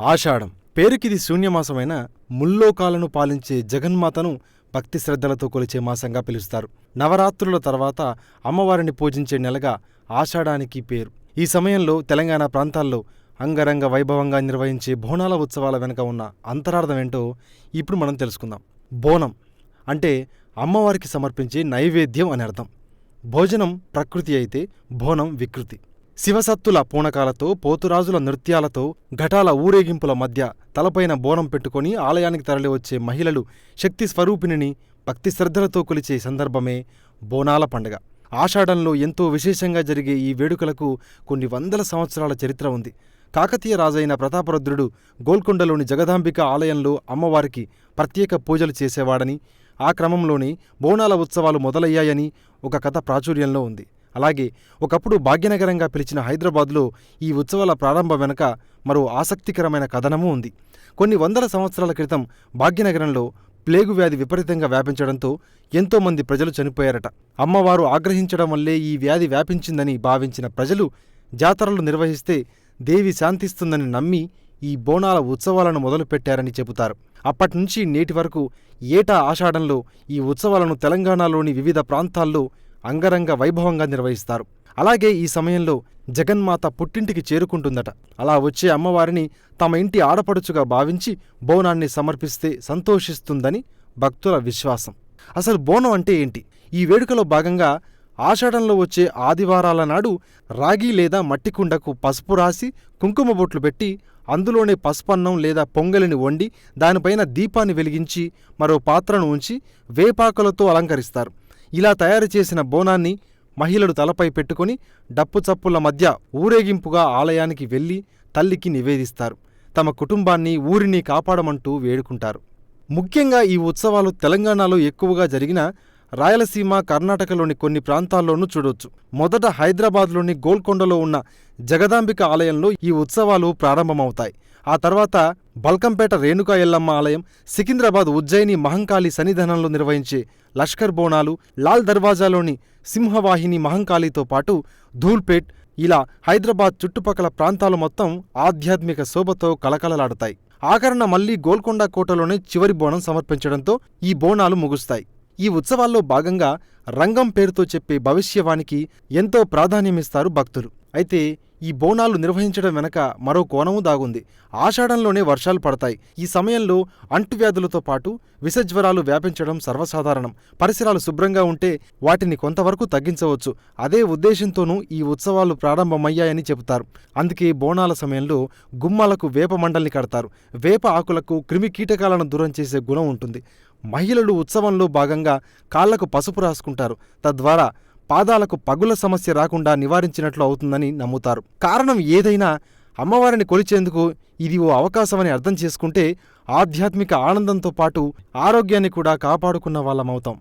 ఆషాఢం. పేరుకిది శూన్యమాసమైన ముల్లోకాలను పాలించే జగన్మాతను భక్తి శ్రద్ధలతో కొలిచే మాసంగా పిలుస్తారు. నవరాత్రుల తర్వాత అమ్మవారిని పూజించే నెలగా ఆషాఢానికి పేరు. ఈ సమయంలో తెలంగాణ ప్రాంతాల్లో అంగరంగ వైభవంగా నిర్వహించే బోనాల ఉత్సవాల వెనుక ఉన్న అంతరార్థం ఏంటో ఇప్పుడు మనం తెలుసుకుందాం. బోనం అంటే అమ్మవారికి సమర్పించే నైవేద్యం అని అర్థం. భోజనం ప్రకృతి అయితే బోనం వికృతి. శివసత్తుల పూనకాలతో పోతురాజుల నృత్యాలతో ఘటాల ఊరేగింపుల మధ్య తలపైన బోనం పెట్టుకొని ఆలయానికి తరలివచ్చే మహిళలు శక్తి స్వరూపిణిని భక్తి శ్రద్ధలతో కొలిచే సందర్భమే బోనాల పండుగ. ఆషాఢంలో ఎంతో విశేషంగా జరిగే ఈ వేడుకలకు కొన్ని వందల సంవత్సరాల చరిత్ర ఉంది. కాకతీయ రాజైన ప్రతాపరుద్రుడు గోల్కొండలోని జగదాంబిక ఆలయంలో అమ్మవారికి ప్రత్యేక పూజలు చేసేవాడని ఆ క్రమంలోనే బోనాల ఉత్సవాలు మొదలయ్యాయని ఒక కథ ప్రాచుర్యంలో ఉంది. అలాగే ఒకప్పుడు భాగ్యనగరంగా పిలిచిన హైదరాబాద్లో ఈ ఉత్సవాల ప్రారంభం వెనుక మరో ఆసక్తికరమైన కథనమూ ఉంది. కొన్ని వందల సంవత్సరాల క్రితం భాగ్యనగరంలో ప్లేగు వ్యాధి విపరీతంగా వ్యాపించడంతో ఎంతోమంది ప్రజలు చనిపోయారట. అమ్మవారు ఆగ్రహించడం వల్లే ఈ వ్యాధి వ్యాపించిందని భావించిన ప్రజలు జాతరలు నిర్వహిస్తే దేవి శాంతిస్తుందని నమ్మి ఈ బోనాల ఉత్సవాలను మొదలుపెట్టారని చెబుతారు. అప్పటినుంచి నేటి వరకు ఏటా ఆషాఢంలో ఈ ఉత్సవాలను తెలంగాణలోని వివిధ ప్రాంతాల్లో అంగరంగ వైభవంగా నిర్వహిస్తారు. అలాగే ఈ సమయంలో జగన్మాత పుట్టింటికి చేరుకుంటుందట. అలా వచ్చే అమ్మవారిని తమ ఇంటి ఆడపడుచుగా భావించి బోనాన్ని సమర్పిస్తే సంతోషిస్తుందని భక్తుల విశ్వాసం. అసలు బోనం అంటే ఏంటి? ఈ వేడుకలో భాగంగా ఆషాఢంలో వచ్చే ఆదివారాల నాడు రాగి లేదా మట్టి కుండకు పసుపు రాసి కుంకుమ బొట్లు పెట్టి అందులోనే పసుపన్నం లేదా పొంగలిని వండి దానిపైన దీపాన్ని వెలిగించి మరో పాత్రను ఉంచి వేపాకులతో అలంకరిస్తారు. ఇలా తయారు చేసిన బోనాన్ని మహిళలు తలపై పెట్టుకుని డప్పుచప్పుల మధ్య ఊరేగింపుగా ఆలయానికి వెళ్ళి తల్లికి నివేదిస్తారు. తమ కుటుంబాన్ని ఊరిని కాపాడమంటూ వేడుకుంటారు. ముఖ్యంగా ఈ ఉత్సవాలు తెలంగాణలో ఎక్కువగా జరిగిన రాయలసీమ కర్ణాటకలోని కొన్ని ప్రాంతాల్లోనూ చూడొచ్చు. మొదట హైదరాబాద్లోని గోల్కొండలో ఉన్న జగదాంబిక ఆలయంలో ఈ ఉత్సవాలు ప్రారంభమవుతాయి. ఆ తర్వాత బల్కంపేట రేణుకా ఎల్లమ్మ ఆలయం సికింద్రాబాద్ ఉజ్జయిని మహంకాళి సన్నిధానంలో నిర్వహించే లష్కర్ బోనాలు లాల్ దర్వాజాలోని సింహవాహిని మహంకాళితో పాటు ధూల్పేట్ ఇలా హైదరాబాద్ చుట్టుపక్కల ప్రాంతాలు మొత్తం ఆధ్యాత్మిక శోభతో కలకలలాడతాయి ఆఖరణ మళ్ళీ గోల్కొండ కోటలోనే చివరి బోనం సమర్పించడంతో ఈ బోనాలు ముగుస్తాయి. ఈ ఉత్సవాల్లో భాగంగా రంగం పేరుతో చెప్పే భవిష్యవాణికి ఎంతో ప్రాధాన్యమిస్తారు భక్తులు. అయితే ఈ బోనాలు నిర్వహించడం వెనక మరో కోణము దాగుంది. ఆషాఢంలోనే వర్షాలు పడతాయి. ఈ సమయంలో అంటువ్యాధులతో పాటు విషజ్వరాలు వ్యాపించడం సర్వసాధారణం. పరిసరాలు శుభ్రంగా ఉంటే వాటిని కొంతవరకు తగ్గించవచ్చు. అదే ఉద్దేశంతోనూ ఈ ఉత్సవాలు ప్రారంభమయ్యాయని చెబుతారు. అందుకే బోనాల సమయంలో గుమ్మాలకు వేప మండల్ని కడతారు. వేప ఆకులకు క్రిమి కీటకాలను దూరం చేసే గుణం ఉంటుంది. మహిళలు ఉత్సవంలో భాగంగా కాళ్ళకు పసుపు రాసుకుంటారు. తద్వారా పాదాలకు పగుల సమస్య రాకుండా నివారించినట్లు అవుతుందని నమ్ముతారు. కారణం ఏదైనా అమ్మవారిని కొలిచేందుకు ఇది ఓ అవకాశమని అర్థం చేసుకుంటే ఆధ్యాత్మిక ఆనందంతో పాటు ఆరోగ్యాన్ని కూడా కాపాడుకున్న వాళ్ళమవుతాం.